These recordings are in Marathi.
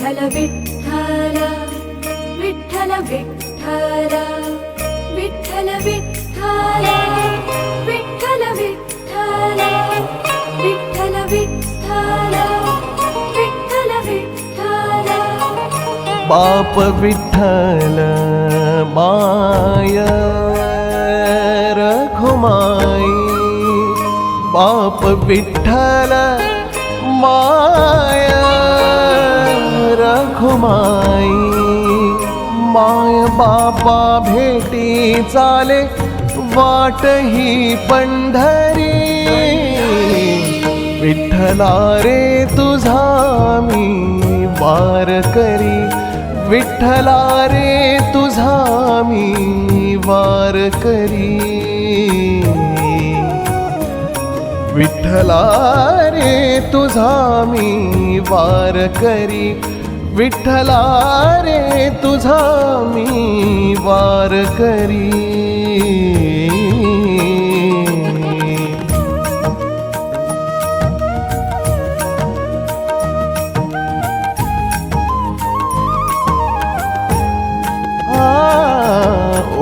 विठ्ठल विठ्ठल विठ्ठल विठ्ठल विठ्ठल विठ्ठल विठ्ठल विठ्ठल विठ्ठल विठ्ठल विठ्ठल विठ्ठल बाप विठ्ठल माय रखुमाई बाप विठ्ठल माय माई. माय बाबा भेटी चाले वाट ही पंढरी. विठ्ठला रे तुझा मी वार करी. विठ्ठला रे तुझा मी वार करी. विठ्ठला रे तुझा मी वार करी. विठ्ठला रे तुझा मी वार करी.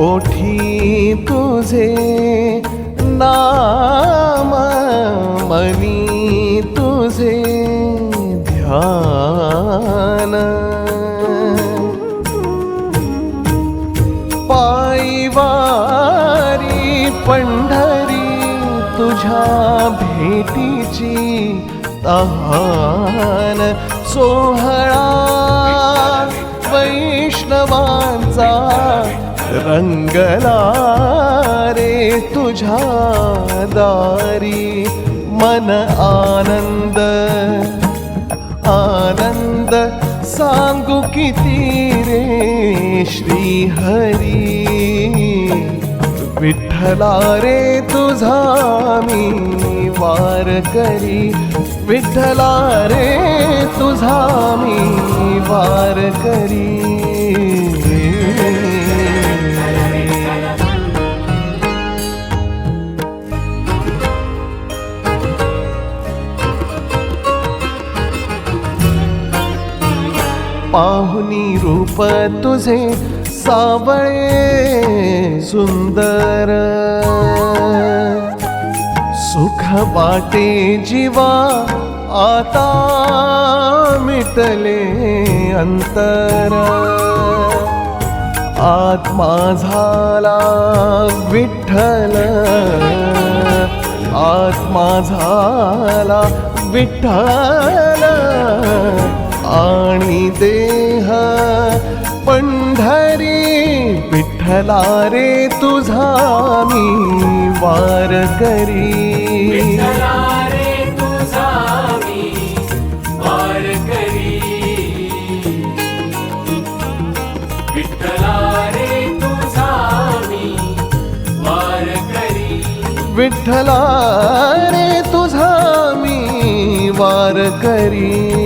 ओठी तुझे भेटीची तहान. सोहळा वैष्णवांचा रंगला रे तुझ्या दारी. मन आनंद आनंद सांगू किती रे श्री हरी विठ्ठला रे तुझा मी वार करी. विठ्ठला रे तुझा मी वार करी. पाहुनी रूप तुझे सावळे सुंदर. सुख वाटे जीवा आता मिटले अंतर. आत्मा झाला विठ्ठल. आत्मा झाला विठ्ठल. आणि दे विठ्ठला रे तुझा मी वार करी. रे तुझा मी वार करी. विठ्ठला रे तुझा मी वार करी.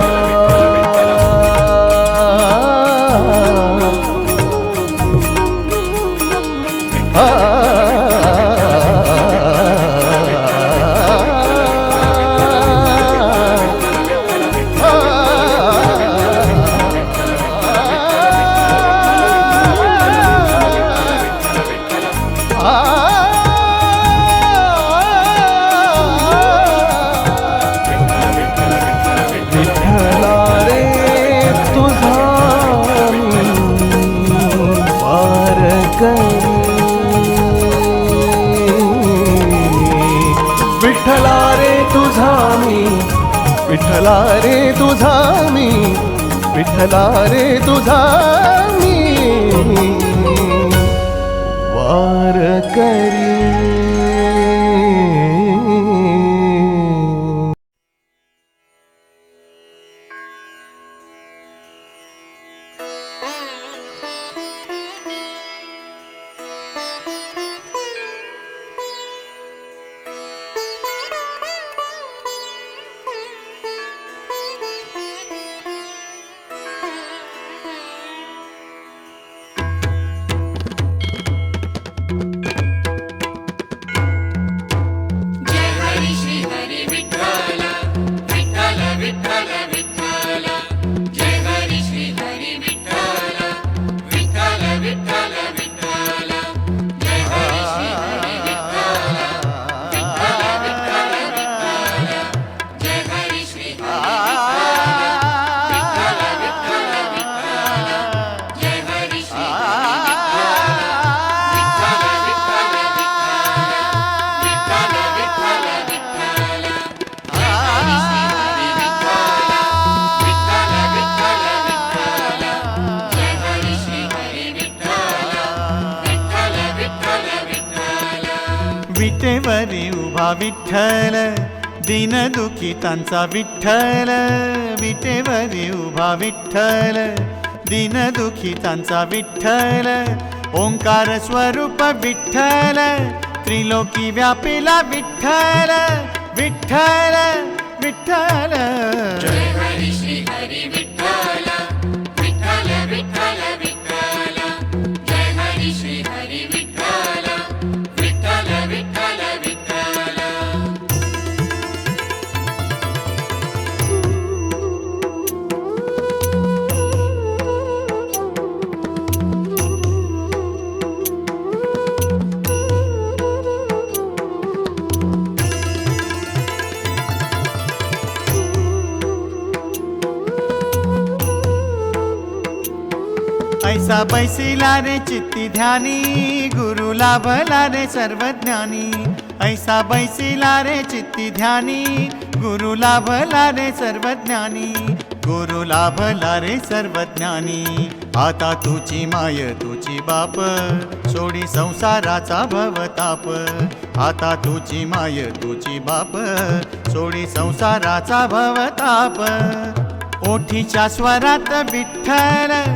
विठला रे तुझा मी विठला रे तुझा मी. वार करी उभा विठ्ठल दिन दुखितांचा विठ्ठल. विटेवरी उभा विठ्ठल दिन दुखितांचा विठ्ठल. ओंकार स्वरूप विठ्ठल त्रिलोकी व्यापिला विठ्ठल. विठ्ठल विठ्ठल. बैसिला रे चित्ती ध्यानी गुरु लाभला रे सर्वज्ञानी. ऐसा बैसिला रे चित्ती ध्यानी गुरु लाभला रे सर्वज्ञानी. गुरु लाभला रे सर्वज्ञानी. आता तुझी माय तुझी बाप सोडी संसाराचा भवताप. आता तुझी माय तुझी बाप सोडी संसाराचा भवताप. ओठीच्या स्वरात विठ्ठल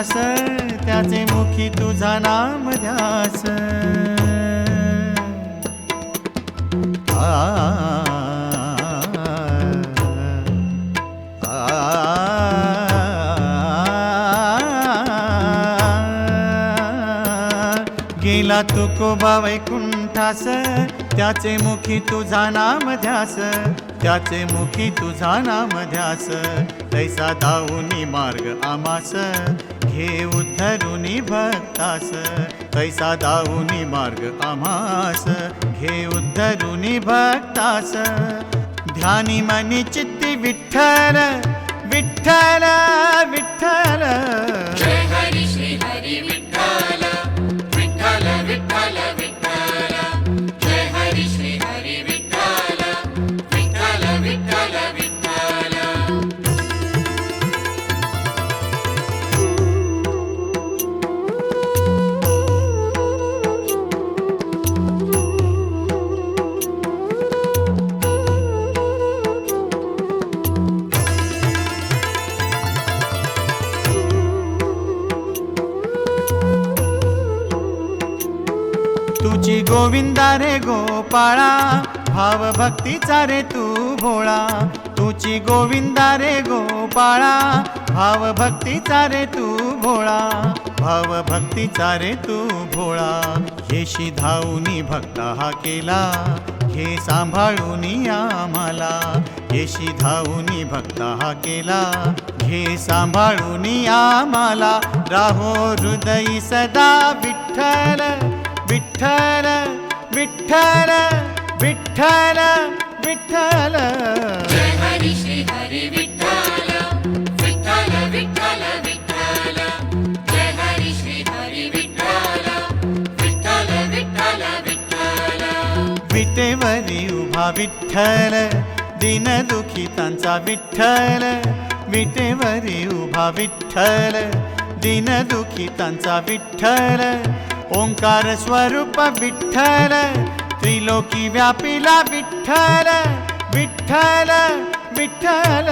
वैकुंठास त्याचे मुखी तुझा नाम ध्यास आ, गेला तुकोबा वैकुंठास त्याचे मुखी तुझा नाम ध्यास त्याचे मुखी तुझा नाम ध्यास तैसा दाऊनी मार्ग आमास घे उद्धरुनी भक्तास तैसा दाऊनी मार्ग आमास घे उद्धरुनी भक्तास ध्यानी मनी चित्ती विठ्ठल विठ्ठल विठ्ठल. गोविंदा रे गोपाळा भाव भक्तीचा रे तू भोळा. तुझी गोविंदा रे गोपाळा भाव भक्तीचा रे तू भोळा. भाव भक्तीचा रे तू भोळा. येशी धावूनी भक्त हा केला हे सांभाळूनी आम्हाला. येशी धावूनी भक्त हा केला घे सांभाळूनी आम्हाला. राहो हृदय सदा विठ्ठल विठ्ठल विठ्ठल विठ्ठल विठ्ठल. विटेवरी उभा विठ्ठल दिन दुखितांचा विठ्ठल. विटेवरी उभा विठ्ठल दिन दुखितांचा विठ्ठल. ओंकार स्वरूप विठ्ठल त्रिलोकी व्यापिला विठ्ठल विठ्ठल विठ्ठल.